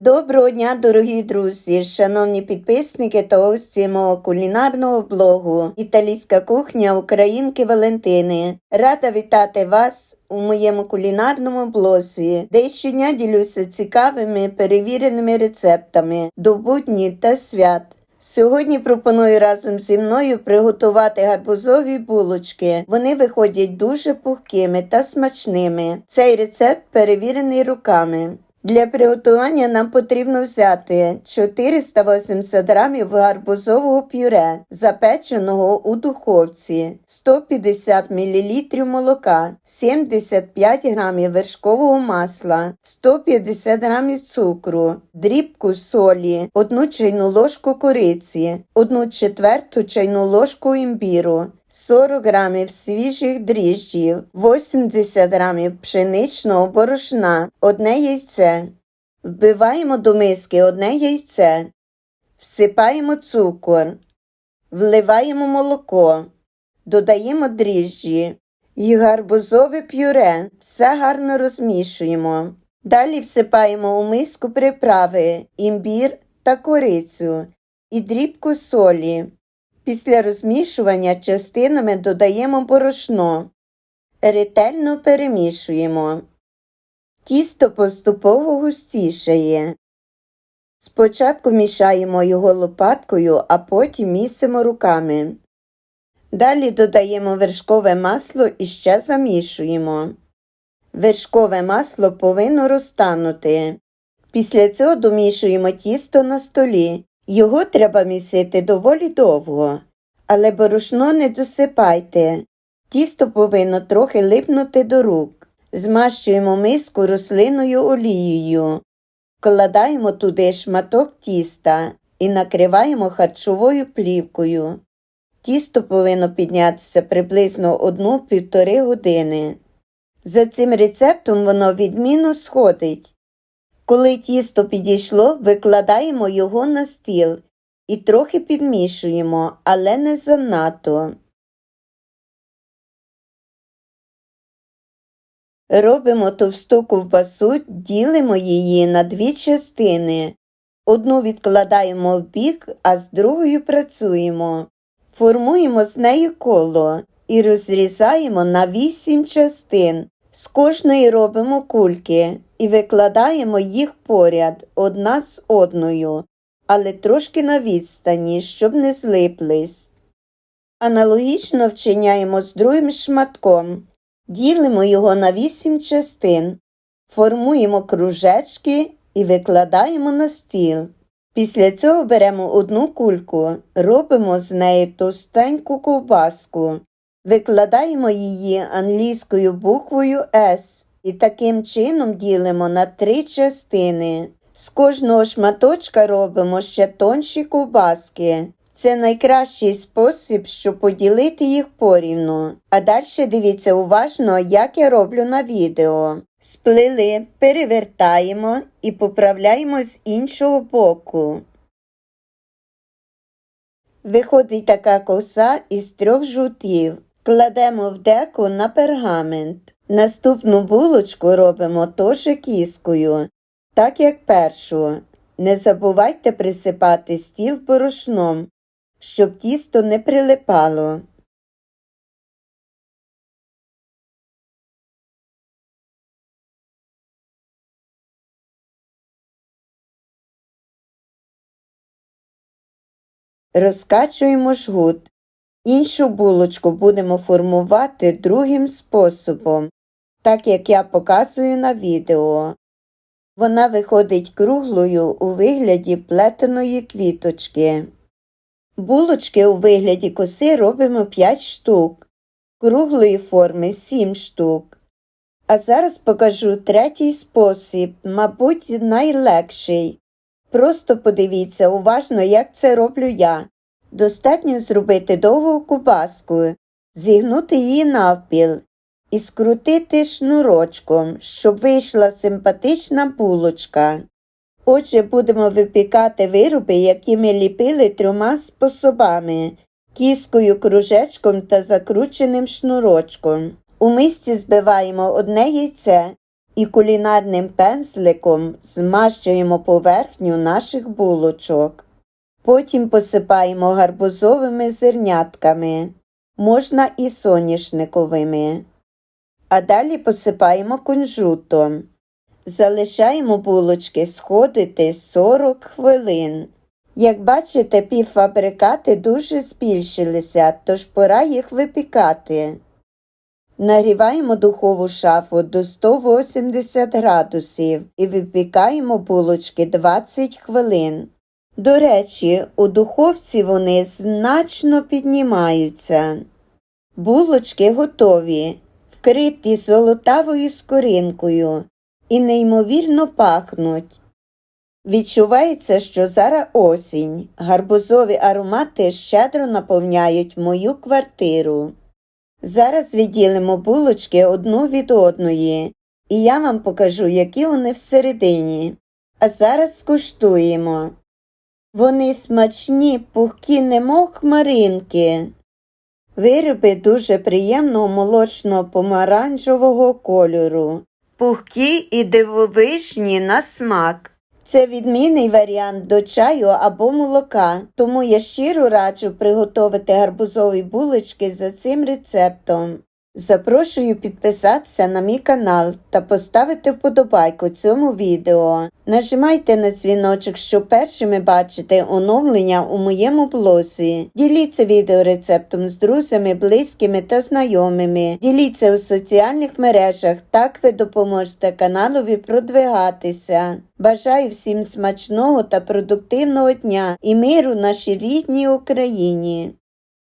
Доброго дня, дорогі друзі, шановні підписники та гості мого кулінарного блогу Італійська кухня Українки Валентини. Рада вітати вас у моєму кулінарному блозі, де щодня ділюся цікавими перевіреними рецептами до будні та свят. Сьогодні пропоную разом зі мною приготувати гарбузові булочки. Вони виходять дуже пухкими та смачними. Цей рецепт перевірений руками. Для приготування нам потрібно взяти 480 грамів гарбузового пюре, запеченого у духовці, 150 мл молока, 75 грамів вершкового масла, 150 грамів цукру, дрібку солі, 1 чайну ложку кориці, 1 четверту чайну ложку імбіру, 40 грамів свіжих дріжджів, 80 грамів пшеничного борошна, одне яйце. Вбиваємо до миски одне яйце, всипаємо цукор, вливаємо молоко, додаємо дріжджі і гарбузове пюре. Все гарно розмішуємо. Далі всипаємо у миску приправи, імбір та корицю і дрібку солі. Після розмішування частинами додаємо борошно. Ретельно перемішуємо. Тісто поступово густішає. Спочатку мішаємо його лопаткою, а потім місимо руками. Далі додаємо вершкове масло і ще замішуємо. Вершкове масло повинно розтанути. Після цього домішуємо тісто на столі. Його треба місити доволі довго, але борошно не досипайте. Тісто повинно трохи липнути до рук. Змащуємо миску рослинною олією, вкладаємо туди шматок тіста і накриваємо харчовою плівкою. Тісто повинно піднятися приблизно 1-1,5 години. За цим рецептом воно відмінно сходить. Коли тісто підійшло, викладаємо його на стіл і трохи підмішуємо, але не занадто. Робимо товсту ковбасу, ділимо її на дві частини. Одну відкладаємо в бік, а з другою працюємо. Формуємо з неї коло і розрізаємо на вісім частин. З кожної робимо кульки і викладаємо їх поряд одна з одною, але трошки на відстані, щоб не злиплись. Аналогічно вчиняємо з другим шматком. Ділимо його на вісім частин, формуємо кружечки і викладаємо на стіл. Після цього беремо одну кульку, робимо з неї товстеньку ковбаску, викладаємо її англійською буквою S і таким чином ділимо на три частини. З кожного шматочка робимо ще тонші ковбаски. Це найкращий спосіб, щоб поділити їх порівну. А далі дивіться уважно, як я роблю на відео. Сплили, перевертаємо і поправляємо з іншого боку. Виходить така коса із трьох жутів. Кладемо в деку на пергамент. Наступну булочку робимо теж кіскою, так як першу. Не забувайте присипати стіл порошном, щоб тісто не прилипало. Розкачуємо жгут. Іншу булочку будемо формувати другим способом, так як я показую на відео. Вона виходить круглою у вигляді плетеної квіточки. Булочки у вигляді коси робимо 5 штук, круглої форми 7 штук. А зараз покажу третій спосіб, мабуть, найлегший. Просто подивіться уважно, як це роблю я. Достатньо зробити довгу кубаску, зігнути її навпіл і скрутити шнурочком, щоб вийшла симпатична булочка. Отже, будемо випікати вироби, які ми ліпили трьома способами кіскою, кружечком та закрученим шнурочком. У мисці збиваємо одне яйце і кулінарним пензликом змащуємо поверхню наших булочок. Потім посипаємо гарбузовими зернятками, можна і соняшниковими. А далі посипаємо кунжутом. Залишаємо булочки сходити 40 хвилин. Як бачите, півфабрикати дуже збільшилися, тож пора їх випікати. Нагріваємо духову шафу до 180 градусів і випікаємо булочки 20 хвилин. До речі, у духовці вони значно піднімаються. Булочки готові, вкриті золотавою скоринкою і неймовірно пахнуть. Відчувається, що зараз осінь. Гарбузові аромати щедро наповняють мою квартиру. Зараз відділимо булочки одну від одної, і я вам покажу, які вони всередині. А зараз скуштуємо. Вони смачні, пухкі, немов хмаринки. Вироби дуже приємного молочного помаранчевого кольору, пухкі і дивовижні на смак. Це відмінний варіант до чаю або молока, тому я щиро раджу приготувати гарбузові булочки за цим рецептом. Запрошую підписатися на мій канал та поставити вподобайку цьому відео. Нажимайте на дзвіночок, щоб першими бачити оновлення у моєму блозі. Діліться відеорецептом з друзями, близькими та знайомими. Діліться у соціальних мережах, так ви допоможете каналові продвигатися. Бажаю всім смачного та продуктивного дня і миру нашій рідній Україні.